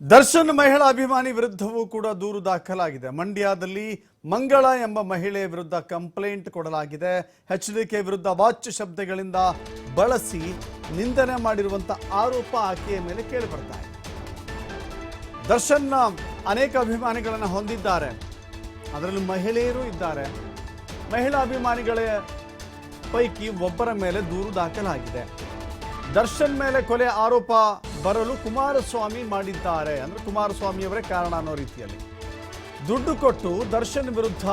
ದರ್ಶನ್ ಮಹಿಳಾ ಅಭಿಮಾನಿ ವಿರುದ್ಧವೂ ಕೂಡ ದೂರು ದಾಖಲಾಗಿದೆ. ಮಂಡ್ಯದಲ್ಲಿ ಮಂಗಳ ಎಂಬ ಮಹಿಳೆಯ ವಿರುದ್ಧ ಕಂಪ್ಲೇಂಟ್ ಕೊಡಲಾಗಿದೆ. ಎಚ್ ಡಿ ಕೆ ವಿರುದ್ಧ ವಾಚ್ಯ ಶಬ್ದಗಳಿಂದ ಬಳಸಿ ನಿಂದನೆ ಮಾಡಿರುವಂತ ಆರೋಪ ಆಕೆಯ ಮೇಲೆ ಕೇಳಿಬರ್ತಾ ಇದೆ. ದರ್ಶನ್ ಅನೇಕ ಅಭಿಮಾನಿಗಳನ್ನು ಹೊಂದಿದ್ದಾರೆ. ಅದರಲ್ಲಿ ಮಹಿಳೆಯರು ಇದ್ದಾರೆ. ಮಹಿಳಾ ಅಭಿಮಾನಿಗಳ ಪೈಕಿ ಒಬ್ಬರ ಮೇಲೆ ದೂರು ದಾಖಲಾಗಿದೆ. ದರ್ಶನ್ ಮೇಲೆ ಕೊಲೆ ಆರೋಪ ಬರಲು ಕುಮಾರಸ್ವಾಮಿ ಮಾಡಿದ್ದಾರೆ ಅಂದ್ರೆ ಕುಮಾರಸ್ವಾಮಿಯವರೇ ಕಾರಣ ಅನ್ನೋ ರೀತಿಯಲ್ಲಿ. ದುಡ್ಡು ಕೊಟ್ಟು ದರ್ಶನ್ ವಿರುದ್ಧ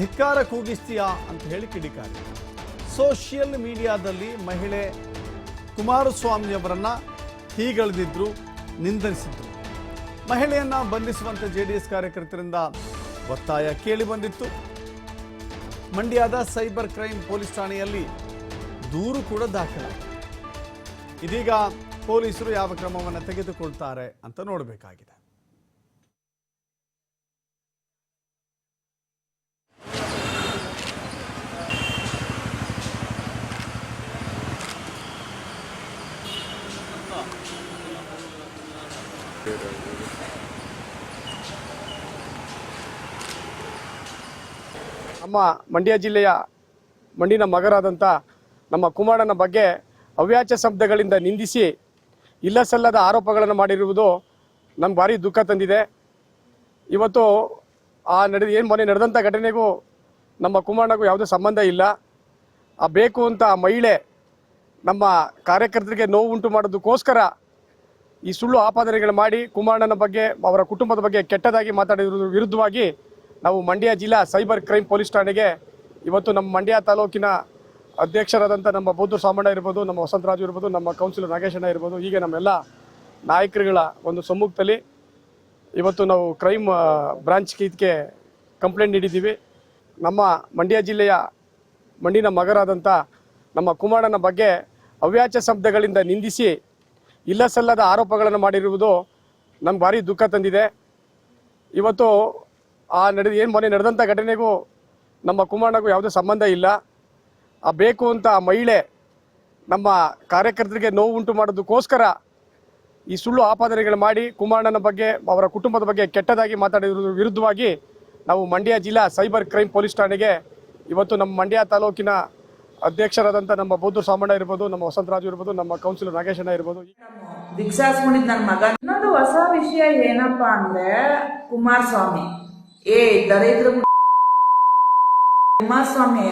ಧಿಕ್ಕಾರ ಕೂಗಿಸ್ತೀಯಾ ಅಂತ ಹೇಳಿ ಕಿಡಿಕಾರಿ. ಸೋಷಿಯಲ್ ಮೀಡಿಯಾದಲ್ಲಿ ಮಹಿಳೆ ಕುಮಾರಸ್ವಾಮಿಯವರನ್ನು ಹೀಗಳೆದಿದ್ರು ನಿಂದನಿಸಿದ್ರು ಮಹಿಳೆಯನ್ನ ಬಂಧಿಸುವಂತೆ ಜೆ ಡಿ ಎಸ್ ಕಾರ್ಯಕರ್ತರಿಂದ ಒತ್ತಾಯ ಕೇಳಿ ಬಂದಿತ್ತು. ಮಂಡ್ಯದ ಸೈಬರ್ ಕ್ರೈಮ್ ಪೊಲೀಸ್ ಠಾಣೆಯಲ್ಲಿ ದೂರು ಕೂಡ ದಾಖಲಾಗಿದೆ. ಇದೀಗ ಪೊಲೀಸರು ಯಾವ ಕ್ರಮವನ್ನು ತೆಗೆದುಕೊಳ್ತಾರೆ ಅಂತ ನೋಡಬೇಕಾಗಿದೆ. ನಮ್ಮ ಮಂಡ್ಯ ಜಿಲ್ಲೆಯ ಮಂಡಿನ ಮಗರಾದಂಥ ನಮ್ಮ ಕುಮಾರನ ಬಗ್ಗೆ ಅವ್ಯಾಚ ಶಬ್ದಗಳಿಂದ ನಿಂದಿಸಿ ಇಲ್ಲ ಸಲ್ಲದ ಆರೋಪಗಳನ್ನು ಮಾಡಿರುವುದು ನಮ್ಗೆ ಭಾರಿ ದುಃಖ ತಂದಿದೆ. ಇವತ್ತು ಆ ನಡೆದ ಏನು ಮೊನ್ನೆ ನಡೆದಂಥ ಘಟನೆಗೂ ನಮ್ಮ ಕುಮಾರಣ್ಣಗೂ ಯಾವುದೇ ಸಂಬಂಧ ಇಲ್ಲ. ಆ ಬೇಕು ಅಂತ ಆ ಮಹಿಳೆ ನಮ್ಮ ಕಾರ್ಯಕರ್ತರಿಗೆ ನೋವು ಉಂಟು ಮಾಡೋದಕ್ಕೋಸ್ಕರ ಈ ಸುಳ್ಳು ಆಪಾದನೆಗಳು ಮಾಡಿ ಕುಮಾರಣ್ಣನ ಬಗ್ಗೆ, ಅವರ ಕುಟುಂಬದ ಬಗ್ಗೆ ಕೆಟ್ಟದಾಗಿ ಮಾತಾಡಿರೋದ್ರ ವಿರುದ್ಧವಾಗಿ ನಾವು ಮಂಡ್ಯ ಜಿಲ್ಲಾ ಸೈಬರ್ ಕ್ರೈಮ್ ಪೊಲೀಸ್ ಠಾಣೆಗೆ ಇವತ್ತು ನಮ್ಮ ಮಂಡ್ಯ ತಾಲೂಕಿನ ಅಧ್ಯಕ್ಷರಾದಂಥ ನಮ್ಮ ಬೌದ್ಧ ಸಾಮಣ್ಣ ಇರ್ಬೋದು, ನಮ್ಮ ವಸಂತರಾಜು ಇರ್ಬೋದು, ನಮ್ಮ ಕೌನ್ಸಿಲರ್ ನಾಗೇಶಣ್ಣ ಇರ್ಬೋದು, ಹೀಗೆ ನಮ್ಮೆಲ್ಲ ನಾಯಕರುಗಳ ಒಂದು ಸಮ್ಮುಖದಲ್ಲಿ ಇವತ್ತು ನಾವು ಕ್ರೈಮ್ ಬ್ರಾಂಚ್ ಇದಕ್ಕೆ ಕಂಪ್ಲೇಂಟ್ ನೀಡಿದ್ದೀವಿ. ನಮ್ಮ ಮಂಡ್ಯ ಜಿಲ್ಲೆಯ ಮಂಡಿನ ಮಗರಾದಂಥ ನಮ್ಮ ಕುಮಾರನ ಬಗ್ಗೆ ಅವ್ಯಾಚ ಶಬ್ದಗಳಿಂದ ನಿಂದಿಸಿ ಇಲ್ಲ ಸಲ್ಲದ ಆರೋಪಗಳನ್ನು ಮಾಡಿರುವುದು ನಮ್ಗೆ ಭಾರಿ ದುಃಖ ತಂದಿದೆ. ಇವತ್ತು ಆ ನಡೆದ ಏನು ಮೊನ್ನೆ ನಡೆದಂಥ ಘಟನೆಗೂ ನಮ್ಮ ಕುಮಾರನಿಗೂ ಯಾವುದೇ ಸಂಬಂಧ ಇಲ್ಲ. ಬೇಕು ಅಂತ ಆ ಮಹಿಳೆ ನಮ್ಮ ಕಾರ್ಯಕರ್ತರಿಗೆ ನೋವು ಉಂಟು ಮಾಡೋದಕ್ಕೋಸ್ಕರ ಈ ಸುಳ್ಳು ಆಪಾದನೆಗಳು ಮಾಡಿ ಕುಮಾರಣ್ಣನ ಬಗ್ಗೆ, ಅವರ ಕುಟುಂಬದ ಬಗ್ಗೆ ಕೆಟ್ಟದಾಗಿ ಮಾತಾಡಿರೋದ್ರ ವಿರುದ್ಧವಾಗಿ ನಾವು ಮಂಡ್ಯ ಜಿಲ್ಲಾ ಸೈಬರ್ ಕ್ರೈಮ್ ಪೊಲೀಸ್ ಠಾಣೆಗೆ ಇವತ್ತು ನಮ್ಮ ಮಂಡ್ಯ ತಾಲೂಕಿನ ಅಧ್ಯಕ್ಷರಾದಂಥ ನಮ್ಮ ಬೌದ್ಧ ಸಾಮಣ್ಣ ಇರ್ಬೋದು, ನಮ್ಮ ವಸಂತರಾಜು ಇರ್ಬೋದು, ನಮ್ಮ ಕೌನ್ಸಿಲರ್ ನಾಗೇಶಣ್ಣ ಇರ್ಬೋದು. ನನ್ನ ಮಗ. ಇನ್ನೊಂದು ಹೊಸ ವಿಷಯ ಏನಪ್ಪಾ ಅಂದ್ರೆ ಕುಮಾರಸ್ವಾಮಿ. ಏ, ದರಿದ್ರ ಕುಮಾರಸ್ವಾಮಿ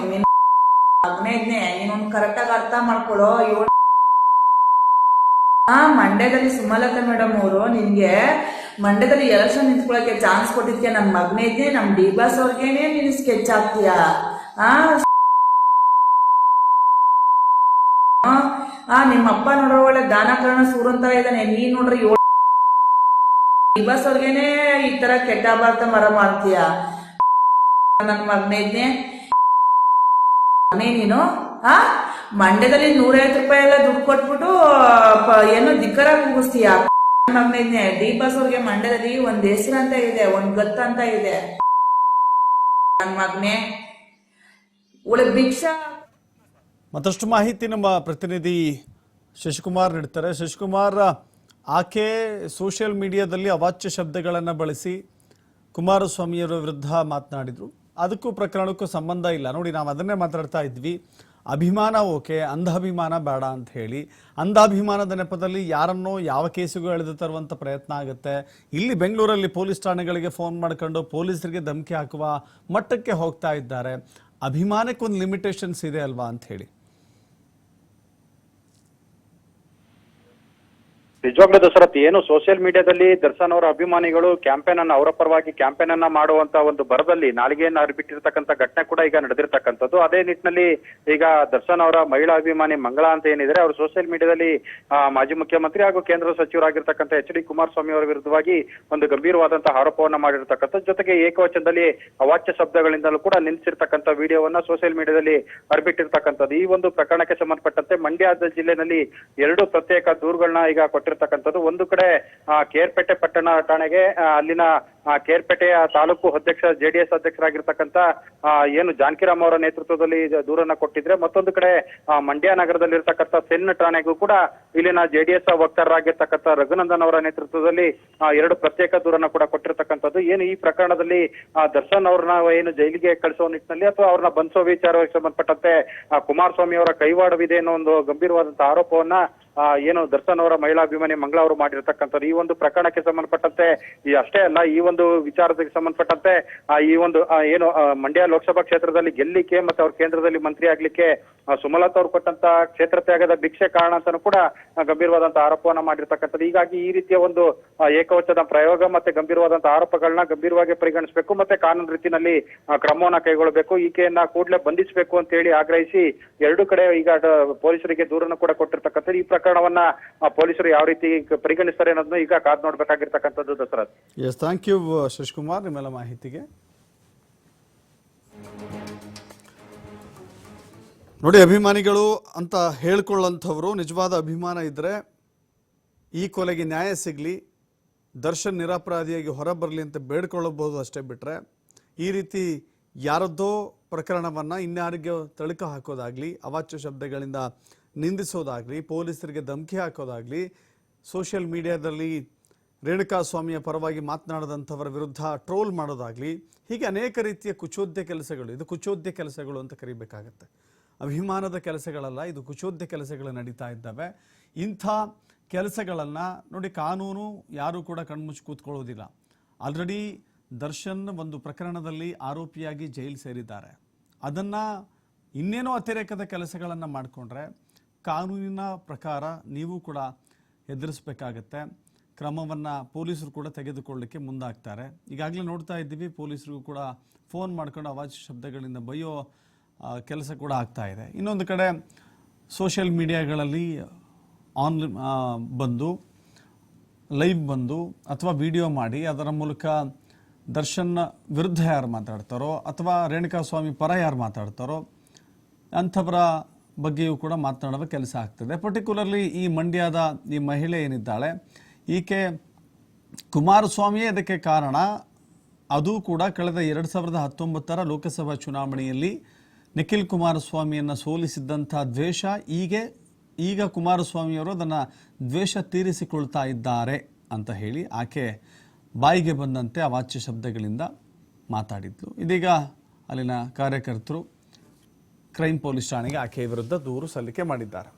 ಹದಿನೈದನೇ ನೀನೊಂದು ಕರೆಕ್ಟಾಗಿ ಅರ್ಥ ಮಾಡ್ಕೊಳ್ಳೋ ಏಳು ಮಂಡ್ಯದಲ್ಲಿ ಸುಮಲತಾ ಮೇಡಮ್ ಅವರು ನಿನ್ಗೆ ಮಂಡ್ಯದಲ್ಲಿ ಎಲೆಕ್ಷನ್ ನಿಂತ್ಕೊಳಕ್ಕೆ ಚಾನ್ಸ್ ಕೊಟ್ಟಿದ್ಕೆ ನಮ್ಮ ಮಗನಿದ್ದೆ ನಮ್ ಡಿ ಬಾಸ್ ಅವ್ರಿಗೇನೆ ನೀನು ಸ್ಕೆಚ್ ಆಗ್ತೀಯಾ ಆ ನಿಮ್ಮ ಅಪ್ಪ ನೋಡ್ರ ಒಳ್ಳೆ ದಾನ ಕರಣ ಸೂರಂತರ ಇದ್ದಾನೆ. ನೀನ್ ನೋಡ್ರಿ ಡಿ ಬಾಸ್ ಅವ್ರಿಗೇನೆ ಈ ತರ ಕೆಟ್ಟ ಬಾರ್ತ ಮರ ಮಾಡ್ತೀಯ ನನ್ನ ಮಗನೇದ್ನೆ ನೀನು? ಆ? ಮಂಡ್ಯದಲ್ಲಿ ನೂರೈವತ್ತು ರೂಪಾಯಿ ಎಲ್ಲ ದುಡ್ಡು ಕೊಟ್ಬಿಟ್ಟು ಏನು ಧಿಕ್ಕರ ಕೂಗಿಸ್ತೀಯ? ಮಗನಿದ್ನೆ ಡಿ ಅವ್ರಿಗೆ ಮಂಡ್ಯದಲ್ಲಿ ಒಂದ್ ಹೆಸರು ಅಂತ ಇದೆ, ಒಂದ್ ಗತ್ತ ಅಂತ ಇದೆ. ನನ್ ಮಗ್ನೆ ಉಳಿದ ಭಿಕ್ಷಾ. ಮತ್ತಷ್ಟು ಮಾಹಿತಿ ನಮ್ಮ ಪ್ರತಿನಿಧಿ ಶಶಿಕುಮಾರ್ ನೀಡ್ತಾರೆ. ಶಶಿಕುಮಾರ್, ಆಕೆ ಸೋಷಿಯಲ್ ಮೀಡಿಯಾದಲ್ಲಿ ಅವಾಚ್ಯ ಶಬ್ದಗಳನ್ನು ಬಳಸಿ ಕುಮಾರಸ್ವಾಮಿಯವರ ವಿರುದ್ಧ ಮಾತನಾಡಿದ್ರು. ಅದಕ್ಕೂ ಪ್ರಕರಣಕ್ಕೂ ಸಂಬಂಧ ಇಲ್ಲ. ನೋಡಿ, ನಾವು ಅದನ್ನೇ ಮಾತಾಡ್ತಾ ಇದ್ವಿ. ಅಭಿಮಾನ ಓಕೆ, ಅಂಧಾಭಿಮಾನ ಬೇಡ ಅಂತ ಹೇಳಿ. ಅಂಧಾಭಿಮಾನದ ನೆಪದಲ್ಲಿ ಯಾರನ್ನೋ ಯಾವ ಕೇಸಿಗೂ ಎಳೆದು ತರುವಂಥ ಪ್ರಯತ್ನ ಆಗುತ್ತೆ. ಇಲ್ಲಿ ಬೆಂಗಳೂರಲ್ಲಿ ಪೊಲೀಸ್ ಠಾಣೆಗಳಿಗೆ ಫೋನ್ ಮಾಡ್ಕೊಂಡು ಪೊಲೀಸರಿಗೆ ಧಮಕಿ ಹಾಕುವ ಮಟ್ಟಕ್ಕೆ ಹೋಗ್ತಾ ಇದ್ದಾರೆ. ಅಭಿಮಾನಕ್ಕೊಂದು ಲಿಮಿಟೇಷನ್ಸ್ ಇದೆ ಅಲ್ವಾ ಅಂತ ಹೇಳಿ. ನಿಜವಾಗ್ಲೂ ದಸರತ್ ಏನು ಸೋಷಿಯಲ್ ಮೀಡಿಯಾದಲ್ಲಿ ದರ್ಶನ್ ಅವರ ಅಭಿಮಾನಿಗಳು ಕ್ಯಾಂಪೇನ್ ಅನ್ನ, ಅವರ ಪರವಾಗಿ ಕ್ಯಾಂಪೇನ್ ಅನ್ನ ಮಾಡುವಂತ ಒಂದು ಬರದಲ್ಲಿ ನಾಲಿಗೆಯನ್ನು ಅರಿಬಿಟ್ಟಿರ್ತಕ್ಕಂಥ ಘಟನೆ ಕೂಡ ಈಗ ನಡೆದಿರ್ತಕ್ಕಂಥದ್ದು. ಅದೇ ನಿಟ್ಟಿನಲ್ಲಿ ಈಗ ದರ್ಶನ್ ಅವರ ಮಹಿಳಾ ಅಭಿಮಾನಿ ಮಂಗಳ ಅಂತ ಏನಿದ್ರೆ ಅವರು ಸೋಷಿಯಲ್ ಮೀಡಿಯಾದಲ್ಲಿ ಮಾಜಿ ಮುಖ್ಯಮಂತ್ರಿ ಹಾಗೂ ಕೇಂದ್ರ ಸಚಿವರಾಗಿರ್ತಕ್ಕಂಥ ಎಚ್ ಡಿ ಕುಮಾರಸ್ವಾಮಿ ಅವರ ವಿರುದ್ಧವಾಗಿ ಒಂದು ಗಂಭೀರವಾದಂತಹ ಆರೋಪವನ್ನ ಮಾಡಿರ್ತಕ್ಕಂಥ ಜೊತೆಗೆ ಏಕವಚನದಲ್ಲಿ ಅವಾಚ್ಯ ಶಬ್ದಗಳಿಂದಲೂ ಕೂಡ ನಿಲ್ಲಿಸಿರ್ತಕ್ಕಂಥ ವಿಡಿಯೋವನ್ನ ಸೋಷಿಯಲ್ ಮೀಡಿಯಾದಲ್ಲಿ ಅರಿಬಿಟ್ಟಿರ್ತಕ್ಕಂಥದ್ದು ಈ ಒಂದು ಪ್ರಕರಣಕ್ಕೆ ಸಂಬಂಧಪಟ್ಟಂತೆ ಮಂಡ್ಯ ಜಿಲ್ಲೆನಲ್ಲಿ ಎರಡು ಪ್ರತ್ಯೇಕ ದೂರುಗಳನ್ನ ಈಗ ಕೊಟ್ಟಿರ್ತಕ್ಕಂಥದ್ದು ಒಂದು ಕಡೆ ಕೇರ್ಪೇಟೆ ಪಟ್ಟಣ ಠಾಣೆಗೆ ಅಲ್ಲಿನ ಕೇರ್ಪೇಟೆಯ ತಾಲೂಕು ಅಧ್ಯಕ್ಷ, ಜೆಡಿಎಸ್ ಅಧ್ಯಕ್ಷರಾಗಿರ್ತಕ್ಕಂಥ ಏನು ಜಾನಕಿರಾಮ್ ಅವರ ನೇತೃತ್ವದಲ್ಲಿ ದೂರನ್ನ ಕೊಟ್ಟಿದ್ರೆ, ಮತ್ತೊಂದು ಕಡೆ ಮಂಡ್ಯ ನಗರದಲ್ಲಿರ್ತಕ್ಕಂಥ ಸೆನ್ ಠಾಣೆಗೂ ಕೂಡ ಇಲ್ಲಿನ ಜೆಡಿಎಸ್ ವಕ್ತಾರರಾಗಿರ್ತಕ್ಕಂಥ ರಘುನಂದನ್ ಅವರ ನೇತೃತ್ವದಲ್ಲಿ ಎರಡು ಪ್ರತ್ಯೇಕ ದೂರನ್ನ ಕೂಡ ಕೊಟ್ಟಿರ್ತಕ್ಕಂಥದ್ದು. ಏನು ಈ ಪ್ರಕರಣದಲ್ಲಿ ದರ್ಶನ್ ಅವ್ರನ್ನ ಏನು ಜೈಲಿಗೆ ಕಳಿಸೋ ನಿಟ್ಟಿನಲ್ಲಿ ಅಥವಾ ಅವ್ರನ್ನ ಬಂಧಿಸೋ ವಿಚಾರವಾಗಿ ಸಂಬಂಧಪಟ್ಟಂತೆ ಕುಮಾರಸ್ವಾಮಿ ಅವರ ಕೈವಾಡವಿದೆ ಅನ್ನೋ ಒಂದು ಗಂಭೀರವಾದಂತಹ ಆರೋಪವನ್ನ ಏನು ದರ್ಶನ್ ಅವರ ಮಹಿಳಾಭಿಮಾನಿ ಮಂಗಳ ಅವರು ಮಾಡಿರ್ತಕ್ಕಂಥದ್ದು. ಈ ಒಂದು ಪ್ರಕರಣಕ್ಕೆ ಸಂಬಂಧಪಟ್ಟಂತೆ, ಈ ಅಷ್ಟೇ ಅಲ್ಲ, ಈ ಒಂದು ವಿಚಾರಕ್ಕೆ ಸಂಬಂಧಪಟ್ಟಂತೆ ಈ ಒಂದು ಏನು ಮಂಡ್ಯ ಲೋಕಸಭಾ ಕ್ಷೇತ್ರದಲ್ಲಿ ಗೆಲ್ಲಿಕೆ ಮತ್ತೆ ಅವ್ರ ಕೇಂದ್ರದಲ್ಲಿ ಮಂತ್ರಿ ಆಗ್ಲಿಕ್ಕೆ ಸುಮಲತಾ ಅವರು ಕೊಟ್ಟಂತ ಕ್ಷೇತ್ರ ತ್ಯಾಗದ ಭಿಕ್ಷೆ ಕಾರಣ ಅಂತಾನು ಕೂಡ ಗಂಭೀರವಾದಂತಹ ಆರೋಪವನ್ನ ಮಾಡಿರ್ತಕ್ಕಂಥದ್ದು. ಹೀಗಾಗಿ ಈ ರೀತಿಯ ಒಂದು ಏಕವಚದ ಪ್ರಯೋಗ ಮತ್ತೆ ಗಂಭೀರವಾದಂತಹ ಆರೋಪಗಳನ್ನ ಗಂಭೀರವಾಗಿ ಪರಿಗಣಿಸಬೇಕು ಮತ್ತೆ ಕಾನೂನು ರೀತಿನಲ್ಲಿ ಕ್ರಮವನ್ನ ಕೈಗೊಳ್ಳಬೇಕು. ಈಕೆಯನ್ನ ಕೂಡಲೇ ಬಂಧಿಸಬೇಕು ಅಂತ ಹೇಳಿ ಆಗ್ರಹಿಸಿ ಎರಡು ಕಡೆ ಈಗ ಪೊಲೀಸರಿಗೆ ದೂರನ್ನು ಕೂಡ ಕೊಟ್ಟಿರ್ತಕ್ಕಂಥದ್ದು. ಈ ಪ್ರಕರಣವನ್ನ ಪೊಲೀಸರು ಯಾವ ರೀತಿ ಪರಿಗಣಿಸ್ತಾರೆ ಅನ್ನೋದನ್ನ ಈಗ ಕಾದ್ ನೋಡ್ಬೇಕಾಗಿರ್ತಕ್ಕಂಥದ್ದು Dasharath S thank you Shashikumar, ನಿಮ್ಮೆಲ್ಲ ಮಾಹಿತಿಗೆ. ನೋಡಿ, ಅಭಿಮಾನಿಗಳು ಅಂತ ಹೇಳ್ಕೊಳ್ಳೋಂಥವ್ರು, ನಿಜವಾದ ಅಭಿಮಾನ ಇದ್ರೆ, ಈ ಕೊಲೆಗೆ ನ್ಯಾಯ ಸಿಗಲಿ, ದರ್ಶನ್ ನಿರಪರಾಧಿಯಾಗಿ ಹೊರಬರಲಿ ಅಂತ ಬೇಡ್ಕೊಳ್ಳಬಹುದು ಅಷ್ಟೇ ಬಿಟ್ಟರೆ ಈ ರೀತಿ ಯಾರದ್ದೋ ಪ್ರಕರಣವನ್ನು ಇನ್ಯಾರಿಗೆ ತಳುಕ ಹಾಕೋದಾಗಲಿ, ಅವಾಚ್ಯ ಶಬ್ದಗಳಿಂದ ನಿಂದಿಸೋದಾಗಲಿ, ಪೊಲೀಸರಿಗೆ ಧಮಕಿ ಹಾಕೋದಾಗಲಿ, ಸೋಷಿಯಲ್ ಮೀಡಿಯಾದಲ್ಲಿ ರೇಣುಕಾಸ್ವಾಮಿಯ ಪರವಾಗಿ ಮಾತನಾಡದಂಥವರ ವಿರುದ್ಧ ಟ್ರೋಲ್ ಮಾಡೋದಾಗಲಿ, ಹೀಗೆ ಅನೇಕ ರೀತಿಯ ಕುಚೋದ್ಯ ಕೆಲಸಗಳು, ಇದು ಕುಚೋದ್ಯ ಕೆಲಸಗಳು ಅಂತ ಕರಿಬೇಕಾಗತ್ತೆ. ಅಭಿಮಾನದ ಕೆಲಸಗಳಲ್ಲ, ಇದು ಕುಚೋದ್ಯ ಕೆಲಸಗಳು ನಡೀತಾ ಇದ್ದಾವೆ. ಇಂಥ ಕೆಲಸಗಳನ್ನು ನೋಡಿ ಕಾನೂನು ಯಾರೂ ಕೂಡ ಕಣ್ಮುಚ್ಚಿ ಕೂತ್ಕೊಳ್ಳೋದಿಲ್ಲ. ಆಲ್ರೆಡಿ ದರ್ಶನ್ ಒಂದು ಪ್ರಕರಣದಲ್ಲಿ ಆರೋಪಿಯಾಗಿ ಜೈಲು ಸೇರಿದ್ದಾರೆ. ಅದನ್ನು ಇನ್ನೇನೋ ಅತಿರೇಕದ ಕೆಲಸಗಳನ್ನು ಮಾಡಿಕೊಂಡ್ರೆ ಕಾನೂನಿನ ಪ್ರಕಾರ ನೀವು ಕೂಡ ಎದುರಿಸಬೇಕಾಗತ್ತೆ ಕ್ರಮವನ್ನು ಪೊಲೀಸರು ಕೂಡ ತೆಗೆದುಕೊಳ್ಳಲಿಕ್ಕೆ ಮುಂದಾಗ್ತಾರೆ. ಈಗಾಗಲೇ ನೋಡ್ತಾ ಇದ್ದೀವಿ, ಪೊಲೀಸರಿಗೂ ಕೂಡ ಫೋನ್ ಮಾಡ್ಕೊಂಡು ಅವಾಜ್ ಶಬ್ದಗಳಿಂದ ಬೈಯೋ ಕೆಲಸ ಕೂಡ ಆಗ್ತಾ ಇದೆ. ಇನ್ನೊಂದು ಕಡೆ ಸೋಷಿಯಲ್ ಮೀಡಿಯಾಗಳಲ್ಲಿ ಆನ್ಲೈನ್ ಬಂದು, ಲೈವ್ ಬಂದು ಅಥವಾ ವಿಡಿಯೋ ಮಾಡಿ ಅದರ ಮೂಲಕ ದರ್ಶನ್ ವಿರುದ್ಧ ಯಾರು ಮಾತಾಡ್ತಾರೋ ಅಥವಾ ರೇಣುಕಾಸ್ವಾಮಿ ಪರ ಯಾರು ಮಾತಾಡ್ತಾರೋ ಅಂಥವರ ಬಗ್ಗೆಯೂ ಕೂಡ ಮಾತನಾಡುವ ಕೆಲಸ ಆಗ್ತದೆ. ಪರ್ಟಿಕ್ಯುಲರ್ಲಿ ಈ ಮಂಡ್ಯದ ಈ ಮಹಿಳೆ ಏನಿದ್ದಾಳೆ, ಈಕೆ ಕುಮಾರಸ್ವಾಮಿಯೇ ಇದಕ್ಕೆ ಕಾರಣ. ಅದು ಕೂಡ ಕಳೆದ ಎರಡು ಸಾವಿರದ ಹತ್ತೊಂಬತ್ತರ ಲೋಕಸಭಾ ಚುನಾವಣೆಯಲ್ಲಿ ನಿಖಿಲ್ ಕುಮಾರಸ್ವಾಮಿಯನ್ನು ಸೋಲಿಸಿದ್ದಂಥ ದ್ವೇಷ ಹೀಗೆ, ಈಗ ಕುಮಾರಸ್ವಾಮಿಯವರು ಅದನ್ನು ದ್ವೇಷ ತೀರಿಸಿಕೊಳ್ತಾ ಇದ್ದಾರೆ ಅಂತ ಹೇಳಿ ಆಕೆ ಬಾಯಿಗೆ ಬಂದಂತೆ ಅವಾಚ್ಯ ಶಬ್ದಗಳಿಂದ ಮಾತಾಡಿದ್ಲು. ಇದೀಗ ಅಲ್ಲಿನ ಕಾರ್ಯಕರ್ತರು ಕ್ರೈಮ್ ಪೊಲೀಸ್ ಠಾಣೆಗೆ ಆಕೆಯ ವಿರುದ್ಧ ದೂರು ಸಲ್ಲಿಕೆ ಮಾಡಿದ್ದಾರೆ.